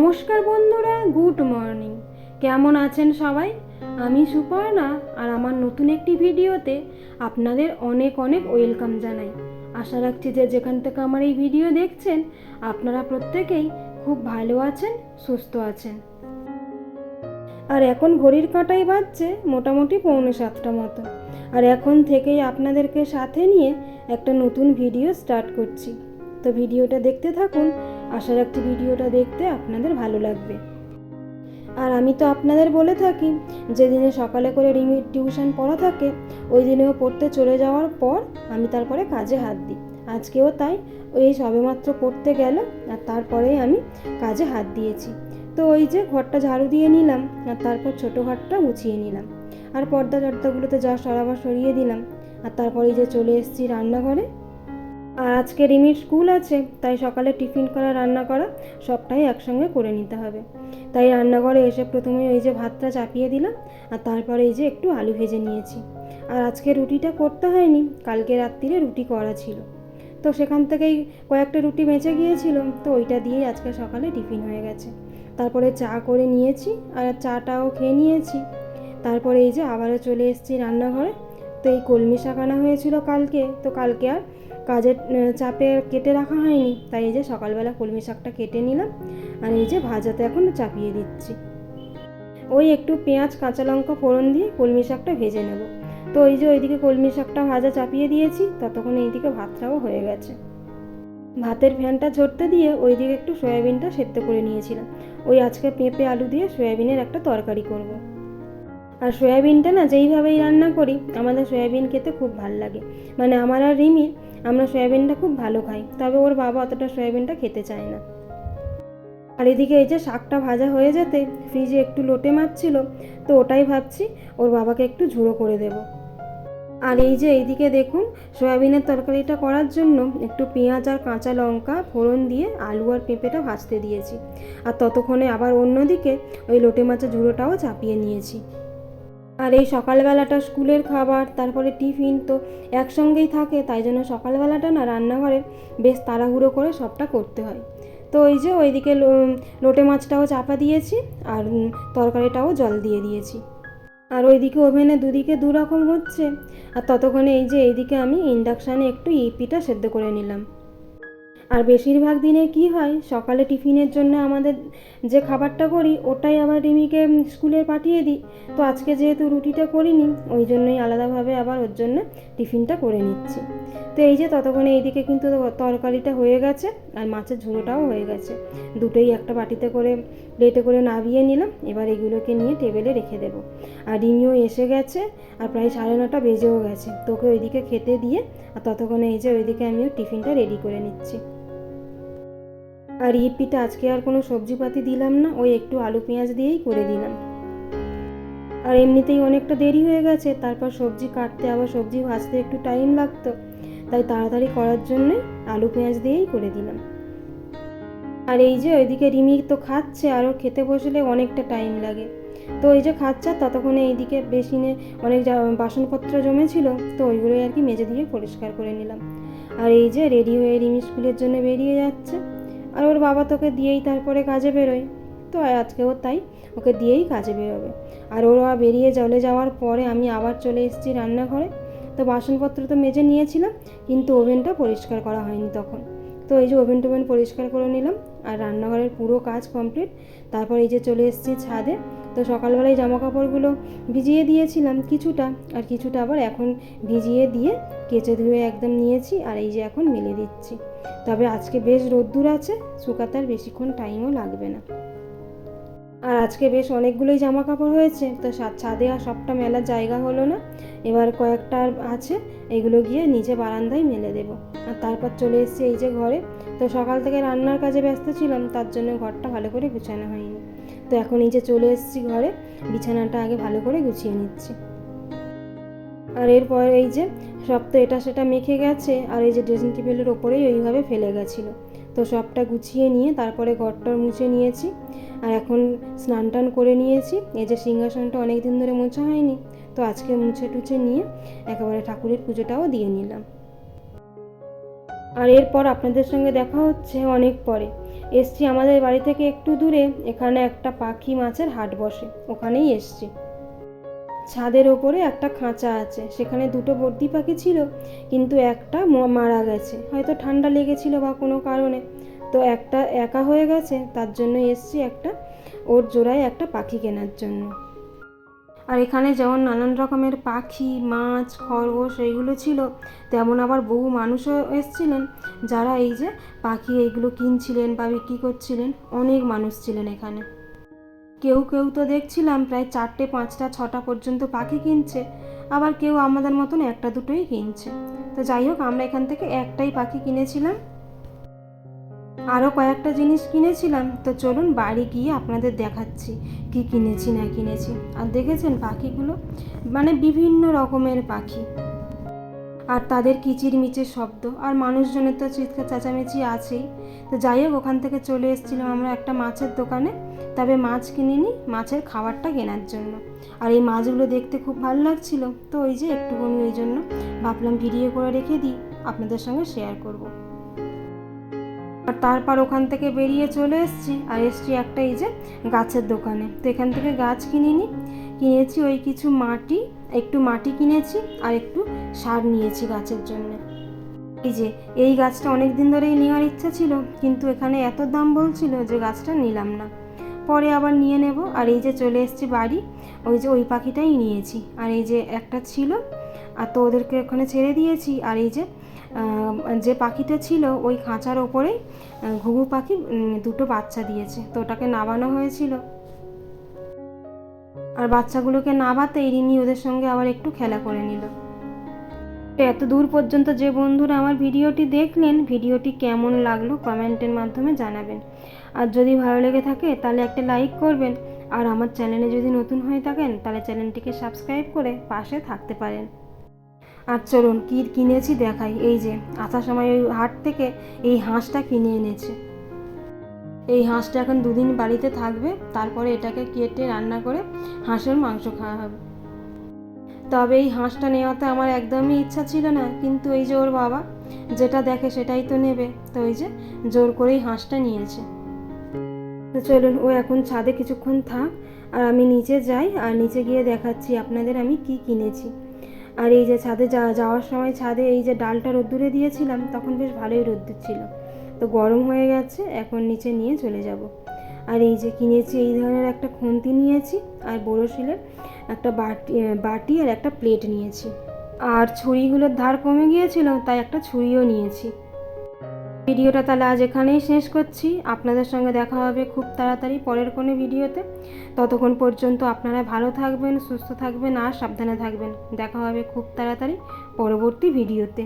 নমস্কার বন্ধুরা, good morning. কেমন আছেন সবাই? আমি সুপর্ণা, আর আমার নতুন একটি ভিডিওতে আপনাদের অনেক অনেক ওয়েলকাম জানাই। আশা রাখছি যে যেখান থেকে আমার এই ভিডিও দেখছেন, আপনারা প্রত্যেকেই খুব ভালো আছেন, সুস্থ আছেন। আর এখন ঘড়ির কাঁটাই বাজছে মোটামুটি পৌনে সাতটা মতো। আর এখন থেকেই আপনাদেরকে সাথে নিয়ে একটা নতুন ভিডিও স্টার্ট করছি। তো ভিডিওটা দেখতে থাকুন আশা রাখছি ভিডিওটা দেখতে আপনাদের ভালো লাগবে। আর আমি তো আপনাদের বলে থাকি, যেদিনে সকালে করে রিমির টিউশন পড়া থাকে ওই দিনেও পড়তে চলে যাওয়ার পর আমি তারপরে কাজে হাত দিই। আজকেও তাই ওই সবেমাত্র পড়তে গেল, আর তারপরেই আমি কাজে হাত দিয়েছি। তো ওই যে ঘরটা ঝাড়ু দিয়ে নিলাম, আর তারপর ছোটো ঘরটা মুছিয়ে নিলাম। আর পর্দা টর্দাগুলোতে যা সরাবার সরিয়ে দিলাম, আর তারপরে যে চলে এসেছি রান্নাঘরে আর আজকে রিমির স্কুল আছে, তাই সকালে টিফিন করা, রান্না করা সবটাই একসঙ্গে করে নিতে হবে। তাই রান্নাঘরে এসে প্রথমে ওই যে ভাতটা চাপিয়ে দিলাম, আর তারপরে এই যে একটু আলু ভেজে নিয়েছি। আর আজকে রুটিটা করতে হয়নি, কালকে রাত্রিরে রুটি করা ছিল। তো সেখান থেকেই কয়েকটা রুটি বেঁচে গিয়েছিল, তো ওইটা দিয়েই আজকে সকালে টিফিন হয়ে গেছে। তারপরে চা করে নিয়েছি, আর চাটাও খেয়ে নিয়েছি। তারপরে এই যে আবারও চলে এসেছি রান্নাঘরে তো এই কলমি শাক আনা হয়েছিল কালকে, তো কালকে আর কাজের চাপে কেটে রাখা হয়নি। তাই এই যে সকালবেলা কলমি শাকটা কেটে নিলাম, আর এই যে ভাজাতে এখন চাপিয়ে দিচ্ছি। ওই একটু পেঁয়াজ, কাঁচা লঙ্কা ফোড়ন দিয়ে কলমি শাকটা ভেজে নেব। তো ওই যে ওইদিকে কলমি শাকটা ভাজা চাপিয়ে দিয়েছি, ততক্ষণ এইদিকে ভাতটাও হয়ে গেছে। ভাতের ফ্যানটা ঝরতে দিয়ে ওইদিকে একটু সয়াবিনটা সেদ্ধ করে নিয়েছিলাম। ওই আজকে পেঁপে, আলু দিয়ে সয়াবিনের একটা তরকারি করব। আর সয়াবিনটা না যেইভাবেই রান্না করি, আমাদের সয়াবিন খেতে খুব ভালো লাগে। মানে আমার আর রিমির, আমরা সয়াবিনটা খুব ভালো খাই, তবে ওর বাবা অতটা সয়াবিনটা খেতে চায় না। আর এদিকে এই যে শাকটা ভাজা হয়ে যেতে ফ্রিজে একটু লোটে মাছ ছিল, তো ওটাই ভাবছি ওর বাবাকে একটু ঝুড়ো করে দেব। আর এই যে এইদিকে দেখুন, সয়াবিনের তরকারিটা করার জন্য একটু পেঁয়াজ আর কাঁচা লঙ্কা, ফোড়ন দিয়ে আলু আর পেঁপেটা ভাজতে দিয়েছি। আর ততক্ষণে আবার অন্যদিকে ওই লোটে মাছের ঝুড়োটাও চাপিয়ে নিয়েছি। আর এই সকালবেলাটা স্কুলের খাবার, তারপরে টিফিন তো একসঙ্গেই থাকে, তাই জন্য সকালবেলাটা না রান্নাঘরে বেশ তাড়াহুড়ো করে সবটা করতে হয়। তো ওই যে ওইদিকে লোটে মাছটাও চাপা দিয়েছি আর তরকারিটাও জল দিয়ে দিয়েছি। আর ওইদিকে ওভেনে দুদিকে দু রকম হচ্ছে, আর ততক্ষণে এই যে এইদিকে আমি ইন্ডাকশানে একটু ইপিটা সেদ্ধ করে নিলাম। আর বেশিরভাগ দিনে কি হয়, সকালে টিফিনের জন্য আমাদের যে খাবারটা করি, ওটাই আবার রিমিকে স্কুলে পাঠিয়ে দিই। তো আজকে যেহেতু রুটিটা করিনি, ওই জন্যই আলাদাভাবে আবার ওর জন্য টিফিনটা করে নিচ্ছি। তো এই যে ততক্ষণে এইদিকে কিন্তু তরকারিটা হয়ে গেছে, আর মাছের ঝোলোটাও হয়ে গেছে। দুটোই একটা বাটিতে করে প্লেটে করে নাবিয়ে নিলাম, এবার এগুলোকে নিয়ে টেবিলে রেখে দেবো। আর রিমিও এসে গেছে, আর প্রায় সাড়ে নটা বেজেও গেছে। তোকে ওইদিকে খেতে দিয়ে, আর ততক্ষণে এই যে ওইদিকে আমিও টিফিনটা রেডি করে নিচ্ছি। আর ইপিটা আজকে আর কোনো সবজিপাতি দিলাম না, ওই একটু আলু পেঁয়াজ দিয়েই করে দিলাম। আর এমনিতেই অনেকটা দেরি হয়ে গেছে, তারপর সবজি কাটতে, আবার সবজি ভাজতে একটু টাইম লাগতো, তাই তাড়াতাড়ি করার জন্যে আলু পেঁয়াজ দিয়েই করে দিলাম। আর এই যে ওইদিকে রিমি তো খাচ্ছে, আর ওর খেতে বসলে অনেকটা টাইম লাগে। তো এই যে খাচ্ছে ততক্ষণে এইদিকে বেসিনে অনেক বাসনপত্র জমেছিল, তো ওইগুলোই আর কি মেজে দিয়ে পরিষ্কার করে নিলাম। আর এই যে রেডি হয়ে রিমি স্কুলের জন্য বেরিয়ে যাচ্ছে। আর ওর বাবা তোকে দিয়েই তারপরে কাজে বেরোয়। তো আজকেও তাই, ওকে দিয়েই কাজে বেরোবে। আর ওর ওরা বেরিয়ে চলে যাওয়ার পরে আমি আবার চলে এসেছি রান্নাঘরে। তো বাসনপত্র তো মেজে নিয়েছিলাম, কিন্তু ওভেনটা পরিষ্কার করা হয়নি তখন। তো এই যে ওভেন টোভেন পরিষ্কার করে নিলাম আর রান্নাঘরের পুরো কাজ কমপ্লিট। তারপর এই যে চলে এসেছি ছাদে। তো সকালবেলায় জামা কাপড়গুলো ভিজিয়ে দিয়েছিলাম কিছুটা আর কিছুটা আবার এখন ভিজিয়ে দিয়ে কেচে ধুয়ে একদম নিয়েছি আর এই যে এখন মেলে দিচ্ছি। তবে আজকে বেশ রোদ্দুর আছে, শুকাতে আর বেশিক্ষণ টাইমও লাগবে না। আর আজকে বেশ অনেকগুলোই জামা কাপড় হয়েছে। তো ছাদে আর সবটা মেলার জায়গা হলো না। এবার কয়েকটা আছে, এগুলো গিয়ে নিচে বারান্দায় মেলে দেবো। আর তারপর চলে এসেছি এই যে ঘরে। তো সকাল থেকে রান্নার কাজে ব্যস্ত ছিলাম, তার জন্য ঘরটা ভালো করে গুছানো হয়নি। তো এখন এই যে চলে এসেছি ঘরে, বিছানাটা আগে ভালো করে গুছিয়ে নিচ্ছি। আর এরপর এই যে সব তো এটা সেটা মেখে গেছে, আর এই যে ড্রেসিং টেবিলের ওপরেই ওইভাবে ফেলে গেছিল। তো সবটা গুছিয়ে নিয়ে তারপরে ঘরটা মুছে নিয়েছি। আর এখন স্নান টান করে নিয়েছি। এই যে সিংহাসনটা অনেক দিন ধরে মোছা হয়নি। তো আজকে মুছে টুছে নিয়ে একেবারে ঠাকুরের পুজোটাও দিয়ে নিলাম। আর এরপর আপনাদের সঙ্গে দেখা হচ্ছে অনেক পরে। এসছি আমাদের বাড়ি থেকে একটু দূরে। এখানে একটা পাখি মাছের হাট বসে। ওখানেই এসছি। ছাদের ওপরে একটা খাঁচা আছে। সেখানে দুটো বর্দি পাখি ছিল, কিন্তু একটা মারা গেছে। হয়তো ঠান্ডা লেগেছিল বা কোনো কারণে। তো একটা একা হয়ে গেছে, তার জন্য এসছি একটা ওর জোড়ায় একটা পাখি কেনার জন্য। আর এখানে যেমন নানান রকমের পাখি, মাছ, খরগোশ এইগুলো ছিল, তেমন আবার বহু মানুষও এসছিলেন যারা এই যে পাখি এইগুলো কিনছিলেন বা বিক্রি করছিলেন। অনেক মানুষ ছিলেন এখানে। কেউ কেউ তো দেখছিলাম প্রায় চারটে, পাঁচটা, ছটা পর্যন্ত পাখি কিনছে। আবার কেউ আমাদের মতন একটা দুটোই কিনছে। তো যাই হোক, আমরা এখান থেকে একটাই পাখি কিনেছিলাম। আরও কয়েকটা জিনিস কিনেছিলাম। তো চলুন বাড়ি গিয়ে আপনাদের দেখাচ্ছি কি কিনেছি, না কিনেছি। আর দেখেছেন পাখিগুলো? মানে বিভিন্ন রকমের পাখি। আর তাদের কিচিরমিচির শব্দ। আর মানুষজনের তো চিৎকার চেঁচামেচি আছেই। তো যাই হোক, ওখান থেকে চলে এসেছিলাম আমরা একটা মাছের দোকানে। তবে মাছ কিনিনি, মাছের খাবারটা কেনার জন্য। আর এই মাছগুলো দেখতে খুব ভালো লাগছিল। তো ওই যে একটুখানি ওই জন্য ভাবলাম ভিডিও করে রেখে দিই, আপনাদের সঙ্গে শেয়ার করব। আর তারপর ওখান থেকে বেরিয়ে চলে এসেছি, আর এসছি একটা এই যে গাছের দোকানে। তো এখান থেকে গাছ কিনিনি, কিনেছি ওই কিছু মাটি, একটু মাটি কিনেছি আর একটু সার নিয়েছি গাছের জন্য। এই যে, এই গাছটা অনেক দিন ধরেই নেওয়ার ইচ্ছা ছিল, কিন্তু এখানে এত দাম বলছিল যে গাছটা নিলাম না। পরে আবার নিয়ে নেব। আর এই যে চলে এসেছি বাড়ি, ওই যে ওই পাখিটাই নিয়েছি। আর এই যে একটা ছিল, আর তো ওদেরকে ওখানে ছেড়ে দিয়েছি। আর এই যে যে পাখিটা ছিল, ওই খাঁচার ওপরেই ঘুঘু পাখি দুটো বাচ্চা দিয়েছে। তো ওটাকে নাবানো হয়েছিল। আর বাচ্চাগুলোকে নাবাতেই রিমি ওদের সঙ্গে আবার একটু খেলা করে নিল। তো এত দূর পর্যন্ত যে বন্ধুরা আমার ভিডিওটি দেখলেন, ভিডিওটি কেমন লাগল কমেন্টের মাধ্যমে জানাবেন। আর যদি ভালো লেগে থাকে, তাহলে একটা লাইক করবেন। আর আমার চ্যানেলে যদি নতুন হয়ে থাকেন, তাহলে চ্যানেলটিকে সাবস্ক্রাইব করে পাশে থাকতে পারেন। আর চলুন, কী কিনেছি দেখাই। এই যে, আসার সময় ওই হাট থেকে এই হাঁসটা কিনে এনেছে। এই হাঁসটা এখন দুদিন বাড়িতে থাকবে, তারপরে এটাকে কেটে রান্না করে হাঁসের মাংস খাওয়া হবে। তবে এই হাঁসটা নেওয়াতে আমার একদমই ইচ্ছা ছিল না, কিন্তু এই যে ওর বাবা যেটা দেখে সেটাই তো নেবে। তো ওই যে জোর করেই হাঁসটা নিয়েছে। তো চলুন, ও এখন ছাদে কিছুক্ষণ থাক, আর আমি নিচে যাই, আর নিচে গিয়ে দেখাচ্ছি আপনাদের আমি কি কিনেছি। আর এই যে ছাদে যাওয়ার সময় ছাদে এই যে ডালটা রোদ্দুরে দিয়েছিলাম, তখন বেশ ভালোই রোদ্দুর ছিল। তো গরম হয়ে গেছে, এখন নিচে নিয়ে চলে যাব। আর এই যে কিনেছি, এই ধরনের একটা খুন্তি নিয়েছি আর বড়শিলের একটা বাটি বাটি আর একটা প্লেট নিয়েছি। আর ছুরিগুলোর ধার কমে গিয়েছিল, তাই একটা ছুরিও নিয়েছি। ভিডিওটা তাহলে আজ এখানেই শেষ করছি। আপনাদের সঙ্গে দেখা হবে খুব তাড়াতাড়ি পরের কোনো ভিডিওতে। ততক্ষণ পর্যন্ত আপনারা ভালো থাকবেন, সুস্থ থাকবেন আর সাবধানে থাকবেন। দেখা হবে খুব তাড়াতাড়ি পরবর্তী ভিডিওতে।